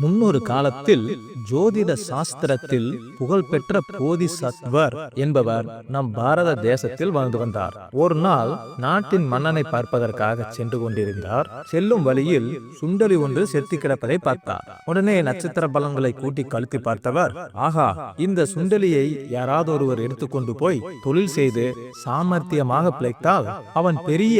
முன்னொரு காலத்தில் ஜோதிட சாஸ்திரத்தில் புகழ்பெற்ற போதிசத்வர் என்பவர் நம் பாரத தேசத்தில் வாழ்ந்து வந்தார். ஒரு நாள் நாட்டின் மன்னனை பார்ப்பதற்காக சென்று கொண்டிருந்தார். செல்லும் வழியில் சுண்டலி ஒன்று செத்து கிடப்பதை பார்த்தார். உடனே நட்சத்திர பலன்களை கூட்டி கழுத்தி பார்த்தவர் ஆகா இந்த சுண்டலியை யாராவது ஒருவர் எடுத்துக்கொண்டு போய் தொழில் செய்து சாமர்த்தியமாக பிழைத்தால் அவன் பெரிய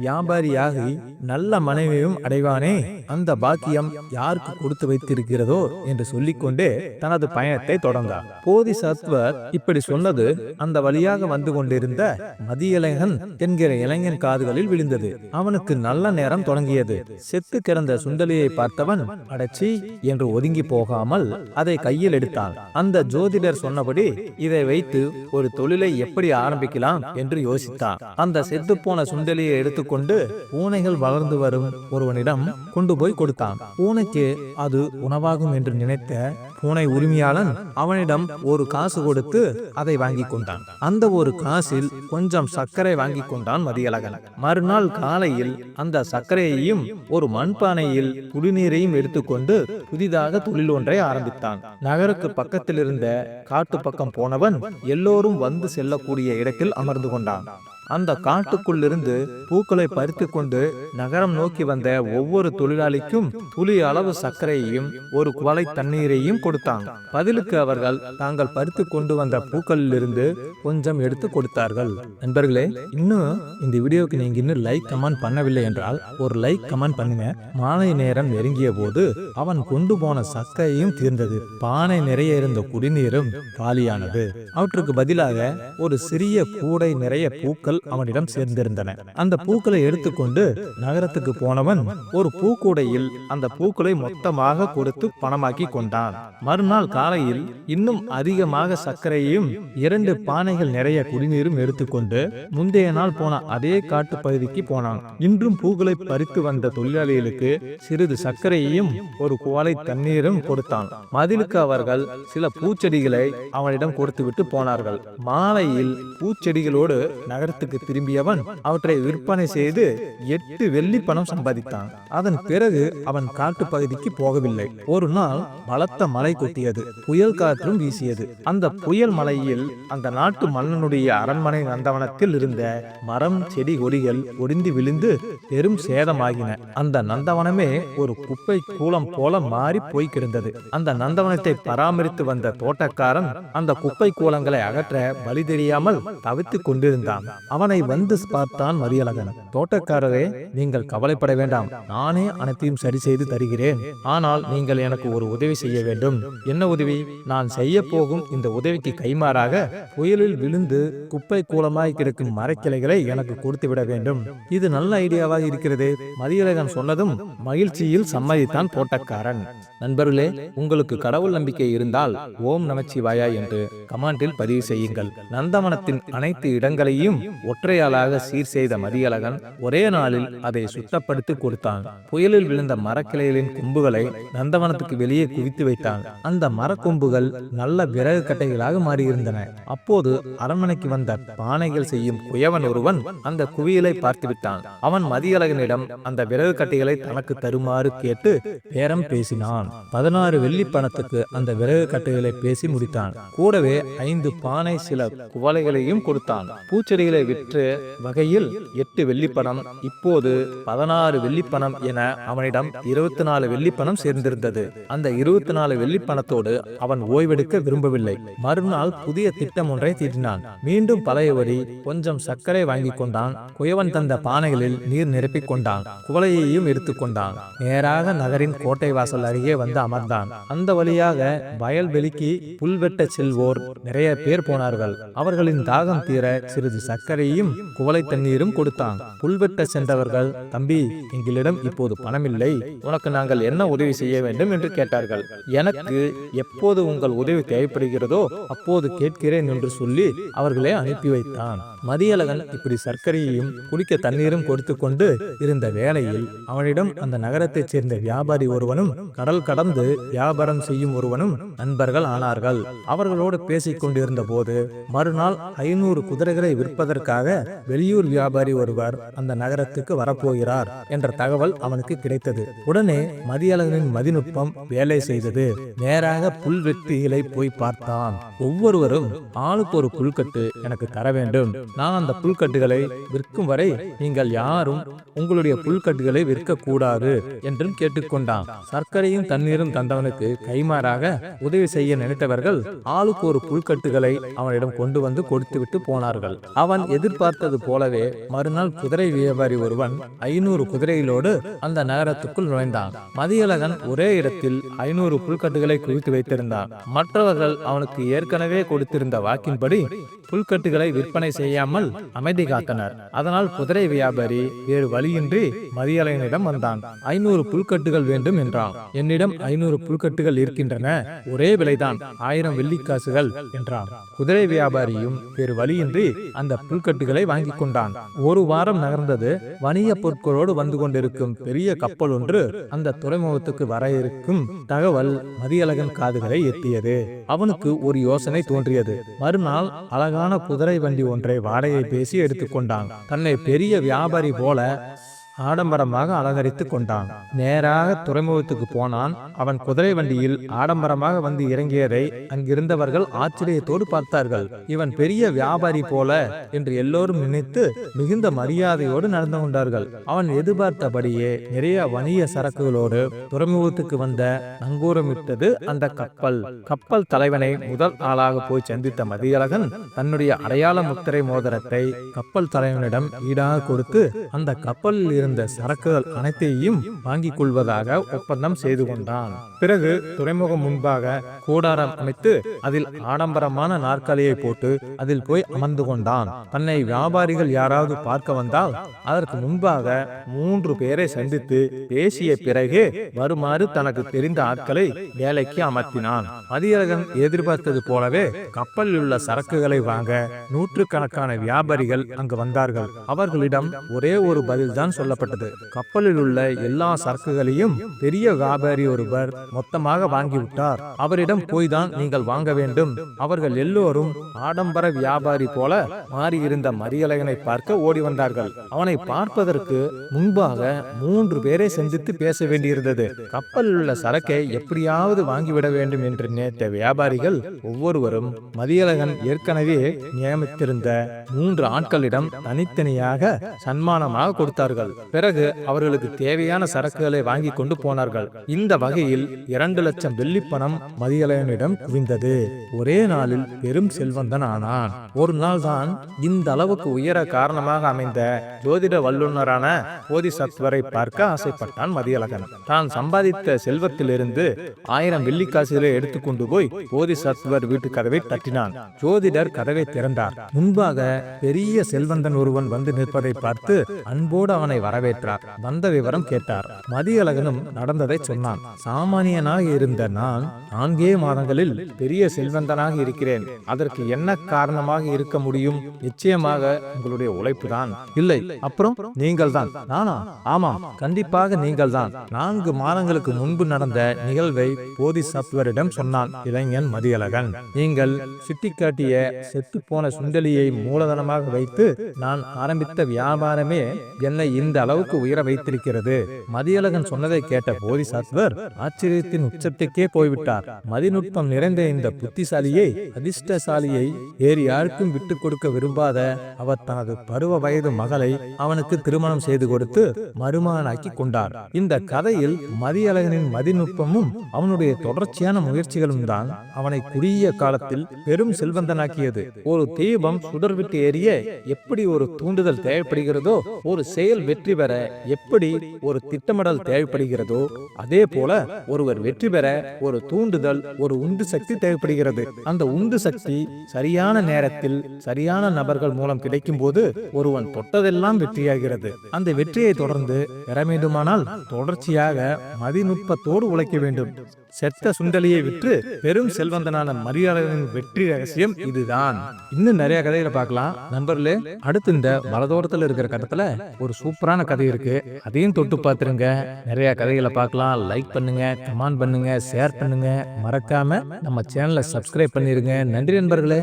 வியாபாரியாகி நல்ல மனைவியும் அடைவானே? அந்த பாக்கியம் யாருக்கு கொடுத்து வைத்திருக்கிறதோ? என்று சொல்லி கொண்டே தனது பயணத்தை தொடர்ந்தார். போதிசத்வர் இப்படி சொன்னது அந்த வழியாக வந்து கொண்டிருந்த மதியழகன் என்கிற இளைஞன் காதுகளில் விழுந்தது. அவனுக்கு நல்ல நேரம் தொடங்கியது. செத்து கிடந்த சுண்டலியை பார்த்தவன் அடச்சி என்று ஒதுங்கி போகாமல் அதை கையில் எடுத்தான். அந்த ஜோதிடர் சொன்னபடி இதை வைத்து ஒரு தொழிலை எப்படி ஆரம்பிக்கலாம்? என்று யோசித்தான். அந்த செத்துப்போன சுண்டலியை எடுத்துக்கொண்டு பூனைகள் வளர்ந்து வரும் ஒருவனிடம் கொண்டு போய் கொடுத்தான். பூனைக்கு அது உணவாகும் என்று நினைத்த பூனை உரிமையாளன் அவனிடம் ஒரு காசு கொடுத்து அதை வாங்கி கொண்டான். அந்த ஒரு காசில் கொஞ்சம் சர்க்கரை வாங்கி கொண்டான் மதியழகன். மறுநாள் காலையில் அந்த சர்க்கரையையும் ஒரு மண்பானையில் குடிநீரையும் எடுத்துக்கொண்டு புதிதாக தொழில் ஒன்றை ஆரம்பித்தான். நகருக்கு பக்கத்தில் இருந்த காட்டு பக்கம் போனவன் எல்லோரும் வந்து செல்லக்கூடிய இடத்தில் அமர்ந்து கொண்டான். அந்த காட்டுக்குள்ளிருந்து பூக்களை பறித்து கொண்டு நகரம் நோக்கி வந்த ஒவ்வொரு தொழிலாளிக்கும் புலி அளவு சர்க்கரையையும் ஒரு குவளை தண்ணீரையும் கொடுத்தான் பதிலுக்கு அவர்கள் தாங்கள் பறித்து கொண்டு வந்த பூக்களிலிருந்து கொஞ்சம் எடுத்து கொடுத்தார்கள். நண்பர்களே இன்னும் இந்த வீடியோக்கு நீங்க இன்னும் லைக் கமெண்ட் பண்ணவில்லை என்றால் ஒரு லைக் கமெண்ட் பண்ணுங்க. மாலை நேரம் நெருங்கிய போது அவன் கொண்டு போன சர்க்கரையும் தீர்ந்தது. பானை நிறைய இருந்த குடிநீரும் காலியானது. அவற்றுக்கு பதிலாக ஒரு சிறிய கூடை நிறைய பூக்கள் அவனிடம் சேர்ந்திருந்தன. அந்த பூக்களை எடுத்துக்கொண்டு நகரத்துக்கு போனவன் ஒரு பூக்கூடையில் அந்த பூக்களை மொத்தமாக கொடுத்து பணமாக்கி கொண்டான். மறுநாள் காலையில் இன்னும் அதிகமாக சர்க்கரையையும் இரண்டு பானைகள் நிறைய குடிநீரும் எடுத்துக்கொண்டு முந்தைய நாள் போன அதே காட்டு பகுதிக்கு போனான். இன்றும் பூக்களை பறித்து வந்த தொழிலாளிகளுக்கு சிறிது சர்க்கரையையும் ஒரு குவளை தண்ணீரும் கொடுத்தான். மதிலுக்கு அவர்கள் சில பூச்செடிகளை அவனிடம் கொடுத்துவிட்டு போனார்கள். மாலையில் பூச்செடிகளோடு நகரத்துக்கு திரும்பியவன் அவற்றை விற்பனை செய்து எட்டு வெள்ளி பணம் சம்பாதித்தான். அதன் பிறகு அவன் காட்டு பகுதிக்கு போகவில்லை. ஒரு நாள் பலத்த மழை கொட்டியது. புயல் காற்றும் வீசியது. அந்த புயல் மலையில் அந்த நாட்டு மன்னனுடைய அரண்மனை நந்தவனத்தில் இருந்த மரம் செடி கொடிகள் ஒடிந்து விழுந்து பெரும் சேதமாகின. அந்த நந்தவனமே ஒரு குப்பை கூலம் போல மாறி போய் கிடந்தது. அந்த நந்தவனத்தை பராமரித்து வந்த தோட்டக்காரன் அந்த குப்பை கூலங்களை அகற்ற வழி தெரியாமல் தவித்துக் கொண்டிருந்தான். அவனை வந்து பார்த்தான் மதியழகன் தோட்டக்காரரே நீங்கள் கவலைப்பட வேண்டாம். நானே அனைத்தையும் சரி செய்து தருகிறேன். ஆனால் நீங்கள் எனக்கு ஒரு உதவி செய்ய வேண்டும். என்ன உதவி? நான் செய்ய போகும் இந்த உதவிக்கு கைமாறாக புயலில் விழுந்து குப்பை கூலமாய் கிடக்கும் மரக்கிளைகளை எனக்கு கொடுத்து விட வேண்டும். இது நல்ல ஐடியாவாக இருக்கிறது. மதியழகன் சொன்னதும் மகிழ்ச்சியில் சம்மதித்தான் தோட்டக்காரன். நண்பர்களே உங்களுக்கு கடவுள் நம்பிக்கை இருந்தால் ஓம் நமச்சிவாயா என்று கமாண்டில் பதிவு செய்யுங்கள். நந்தவனத்தின் அனைத்து இடங்களையும் ஒற்றையாளாக சீர் செய்த மதியழகன் ஒரே நாளில் அதை சுத்தப்படுத்தி கொடுத்தான். புயலில் விழுந்த மரக்கிளைகளின் கொம்புகளை நந்தவனத்துக்கு வெளியே குவித்து வைத்தான். அந்த மரக்கொம்புகள் நல்ல விறகு கட்டைகளாக மாறியிருந்தன. அப்போது அரண்மனைக்கு வந்த பானைகள் செய்யும் குயவன் ஒருவன் அந்த குவியலை பார்த்து விட்டான். அவன் மதியழகனிடம் அந்த விறகு கட்டைகளை தனக்கு தருமாறு கேட்டு பேரம் பேசினான். பதினாறு வெள்ளி பணத்துக்கு அந்த விறகு கட்டைகளை பேசி முடித்தான். கூடவே ஐந்து பானை சில குவளைகளையும் கொடுத்தான். பூச்செடிகளை விற்று வகையில் எட்டு வெள்ளிப்பணம் இப்போது பதினாறு வெள்ளிப்பணம் என அவனிடம் இருபத்தி நாலு வெள்ளிப்பணம் சேர்ந்திருந்தது. அந்த இருபத்தி நாலு வெள்ளிப்பணத்தோடு அவன் ஓய்வெடுக்க விரும்பவில்லை. மறுநாள் புதிய திட்டம் ஒன்றை தீட்டினான். மீண்டும் பழைய வரி கொஞ்சம் சர்க்கரை வாங்கி கொண்டான். குயவன் தந்த பானைகளில் நீர் நிரப்பிக் கொண்டான். குவளையையும் எடுத்துக்கொண்டான் நேராக நகரின் கோட்டை வாசல் அருகே வந்து அமர்ந்தான். அந்த வழியாக வயல்வெளிக்கு புல்வெட்ட செல்வோர் நிறைய பேர் போனார்கள். அவர்களின் தாகம் தீர சிறிது சர்க்கரையும் குவளை தண்ணீரும் கொடுத்தான். புல்வெட்ட சென்றவர்கள் தம்பி எங்களிடம் இப்போது பணமில்லை. உனக்கு நாங்கள் என்ன உதவி செய்ய வேண்டும் என்று கேட்டார்கள். எனக்கு எப்போது உங்கள் உதவி தேவைப்படுகிறதோ அப்போது கேட்கிறேன் என்று சொல்லி அவர்களை அனுப்பி வைத்தான். மதியழகன் இப்படி சர்க்கரையையும் குடிக்க தண்ணீரும் கொடுத்து கொண்டு இருந்த வேளையில் அவனிடம் அந்த நகரத்தைச் சேர்ந்த வியாபாரி ஒருவனும் கடல் கடந்து வியாபாரம் செய்யும் ஒருவனும் நண்பர்கள் ஆனார்கள். அவர்களோடு பேசிக் கொண்டிருந்த போது மறுநாள் ஐநூறு குதிரைகளை விற்பதற்காக வெளியூர் வியாபாரி ஒருவர் அந்த நகரத்துக்கு வரப்போகிறார் என்ற தகவல் அவனுக்கு கிடைத்தது. உடனே மதியழகனின் மதிநுட்பம் வேலை செய்தது. நேராக புல் வெட்டிகளை போய் பார்த்தான். ஒவ்வொருவரும் ஆளுக்கு ஒரு புல்கட்டு எனக்கு தர வேண்டும். நான் அந்த புல்கட்டுகளை விற்கும் வரை நீங்கள் யாரும் உங்களுடைய புல்கட்டுகளை விற்க கூடாது என்றும் கேட்டுக்கொண்டான். சர்க்கரையும் தண்ணீரும் தந்தவனுக்கு கைமாறாக உதவி செய்ய நினைத்தவர்கள் ஆளுக்கு ஒரு புல்கட்டுகளை அவனிடம் கொண்டு வந்து கொடுத்துவிட்டு போனார்கள். அவன் எதிர்பார்த்தது போலவே மறுநாள் குதிரை வியாபாரி ஒருவன் ஐநூறு குதிரைகளோடு அந்த நகரத்துக்குள் நுழைந்தான். மதியழகன் ஒரே இடத்தில் ஐநூறு புல்கட்டுகளை குவித்து வைத்திருந்தான். மற்றவர்கள் அவனுக்கு ஏற்கனவே கொடுத்திருந்த வாக்கின்படி புல்கட்டுகளை விற்பனை செய்யாமல் அமைதி காத்தனர். அதனால் குதிரை வியாபாரி வேறு வழியின்றி மதியலையனிடம் வந்தான். ஐநூறு புல்கட்டுகள் வேண்டும் என்றான். என்னிடம் ஐநூறு புல்கட்டுகள் இருக்கின்றன. ஒரே விலைதான். ஆயிரம் வெள்ளிக்காசுகள் என்றான். குதிரை வியாபாரியும் வேறு வழியின்றி அந்த புல்கட்டுகளை வாங்கி கொண்டான். ஒரு வாரம் நகர்ந்தது. வணிக பொருட்களோடு வந்து கொண்டிருக்கும் பெரிய கப்பல் ஒன்று அந்த துறைமுகத்துக்கு வர இருக்கும் தகவல் மதியழகன் காதுகளை எட்டியது. அவனுக்கு ஒரு யோசனை தோன்றியது. மறுநாள் அழகான குதிரை வண்டி ஒன்றை வாடகை பேசி எடுத்துக்கொண்டான். தன்னை பெரிய வியாபாரி போல ஆடம்பரமாக அலங்கரித்து கொண்டான். நேராக துறைமுகத்துக்கு போனான். அவன் குதிரை வண்டியில் ஆடம்பரமாக வந்து இறங்கியதை அங்கிருந்தவர்கள் ஆச்சரியத்தோடு பார்த்தார்கள். இவன் பெரிய வியாபாரி போல என்று எல்லோரும் நினைத்து மிகுந்த மரியாதையோடு நடந்து கொண்டார்கள். அவன் எதிர்பார்த்தபடியே நிறைய வணிக சரக்குகளோடு துறைமுகத்துக்கு வந்த நங்கூரமிட்டது அந்த கப்பல். கப்பல் தலைவனை முதல் ஆளாக போய் சந்தித்த மதியழகன் தன்னுடைய அடையாள முத்திரை மோதிரத்தை கப்பல் தலைவனிடம் ஈடாக கொடுத்து அந்த கப்பலில் இருந்த சரக்குகள் அனைத்தையும் வாங்கிக் கொள்வதாக ஒப்பந்தம் செய்து கொண்டான். பிறகு துறைமுகம் முன்பாக கூடாரம் அமைத்து அதில் ஆடம்பரமான நாற்காலியை போட்டு அதில் போய் அமர்ந்து கொண்டான். தன்னை வியாபாரிகள் யாராவது பார்க்க வந்தால் அதற்கு முன்பாக மூன்று பேரை சந்தித்து பேசிய பிறகு வருமாறு தனக்கு தெரிந்த ஆட்களை வேலைக்கு அமர்த்தினான். மதியழகன் எதிர்பார்த்தது போலவே கப்பலில் உள்ள சரக்குகளை வாங்க நூற்றுக்கணக்கான வியாபாரிகள் அங்கு வந்தார்கள். அவர்களிடம் ஒரே ஒரு பதில்தான் சொல்லப்பட்டது கப்பலில் உள்ள எல்லா சரக்குகளையும் பெரிய வியாபாரி ஒருவர் மொத்தமாக வாங்கிவிட்டார். அவரிடம் போய்தான் நீங்கள் வாங்க வேண்டும். அவர்கள் எல்லோரும் ஆடம்பர வியாபாரி போல மாறியிருந்த மரியழகனை பார்க்க ஓடி வந்தார்கள். அவனை பார்ப்பதற்கு முன்பாக மூன்று பேரை சந்தித்து பேச வேண்டியிருந்தது. கப்பலில் உள்ள சரக்கை எப்படியாவது வாங்கிவிட வேண்டும் என்று நினைத்த வியாபாரிகள் ஒவ்வொருவரும் மதியழகன் ஏற்கனவே நியமித்திருந்த மூன்று ஆட்களிடம் தனித்தனியாக சன்மானமாக கொடுத்தார்கள். பிறகு அவர்களுக்கு தேவையான சரக்குகளை வாங்கி கொண்டு போனார்கள். இந்த வகையில் இரண்டு லட்சம் வெள்ளிப்பணம் மதியலையனிடம் குவிந்தது. ஒரே நாளில் பெரும் செல்வந்தன் ஆனான். ஒரு நாள் தான் இந்த அளவுக்கு உயர காரணமாக அமைந்த ஜோதிட வல்லுநரான போதிசத்வரை பார்க்க ஆசைப்பட்டான் மதியழகன். தான் சம்பாதித்த செல்வத்திலிருந்து ஆயிரம் வெள்ளிக்காசுகளை எடுத்துக்கொண்டு போய் போதிசத்வர் வீட்டு கதவை தட்டினான். ஜோதிடர் கதவை திறந்தார். முன்பாக பெரிய செல்வந்தன் ஒருவன் வந்து நிற்பதை பார்த்து அன்போடு அவனை வரவேற்றார். வந்த விவரம் கேட்டார். மதியழகனும் நடந்ததை சொன்னான். சாமானியனாக இருந்த நான் நான்கே மாதங்களில் பெரிய செல்வந்தனாக இருக்கிறேன். அதற்கு என்ன காரணமாக இருக்க முடியும்? நிச்சயமாக உங்களுடைய உழைப்புதான். இல்லை அப்புறம்? நீங்கள் தான் நானா? ஆமாம். கண்டிப்பாக நீங்கள் தான் நான்கு மாதங்களுக்கு முன்பு நடந்த நிகழ்வை போதிசத்வரிடம் சொன்னான் இளைஞன் மதியழகன். நீங்கள் சுட்டிக்காட்டிய செத்துப்போன சுண்டலியை மூலதனமாக வைத்து நான் ஆரம்பித்த வியாபாரமே என்னை இந்த அளவுக்கு உயர வைத்திருக்கிறது. மதியழகன் சொன்னதை கேட்ட போதிசாத்வர் ஆச்சரியத்தின் உச்சத்துக்கே போய்விட்டார். மதிநுட்பம் நிறைந்த இந்த புத்திசாலியை அதிர்ஷ்டசாலியை வேறு யாருக்கும் விட்டு கொடுக்க விரும்பாத அவர் தனது பருவ வயது மகளை அவனுக்கு திருமணம் செய்து கொடுத்து மருமகனாக்கி கொண்டார். இந்த கதையில் மதியழகனின் மதிநுட்பமும் அவனுடைய தொடர்ச்சியான முயற்சிகளும் தான் அவனை குறுகிய காலத்தில் பெரும் செல்வந்தனாக்கியது. ஒரு தீபம் சுடர்விட்டு ஏறிய எப்படி ஒரு தூண்டுதல் தேவைப்படுகிறதோ ஒரு செயல் வெற்றி வெற்றி பெற எப்படி ஒரு திட்டமிடல் தேவைப்படுகிறதோ அதே போல ஒருவர் வெற்றி பெற ஒரு தூண்டுதல் ஒரு உந்து சக்தி தேவைப்படுகிறது. அந்த உந்து சக்தி சரியான நேரத்தில் சரியான நபர்கள் மூலம் கிடைக்கும் போது ஒருவன் தொட்டதெல்லாம் வெற்றியாகிறது. அந்த வெற்றியை தொடர்ந்து பெற வேண்டுமானால் தொடர்ச்சியாக மதிநுட்பத்தோடு உழைக்க வேண்டும். செத்த சுண்டலியை விற்று பெரும் செல்வந்தனான மரியாதையின் வெற்றி ரகசியம் இதுதான். இன்னும் நிறைய கதைகளை பார்க்கலாம். நண்பர்களே அடுத்து இந்த வலதோரத்துல இருக்கிற கட்டத்துல ஒரு சூப்பரான சூப்பரான கதை இருக்கு. அதையும் தொட்டு பார்த்துருங்க. நிறைய கதைகளை பார்க்கலாம். லைக் பண்ணுங்க கமெண்ட் பண்ணுங்க ஷேர் பண்ணுங்க. மறக்காம நம்ம சேனலை சப்ஸ்கிரைப் பண்ணிருங்க. நன்றி நண்பர்களே.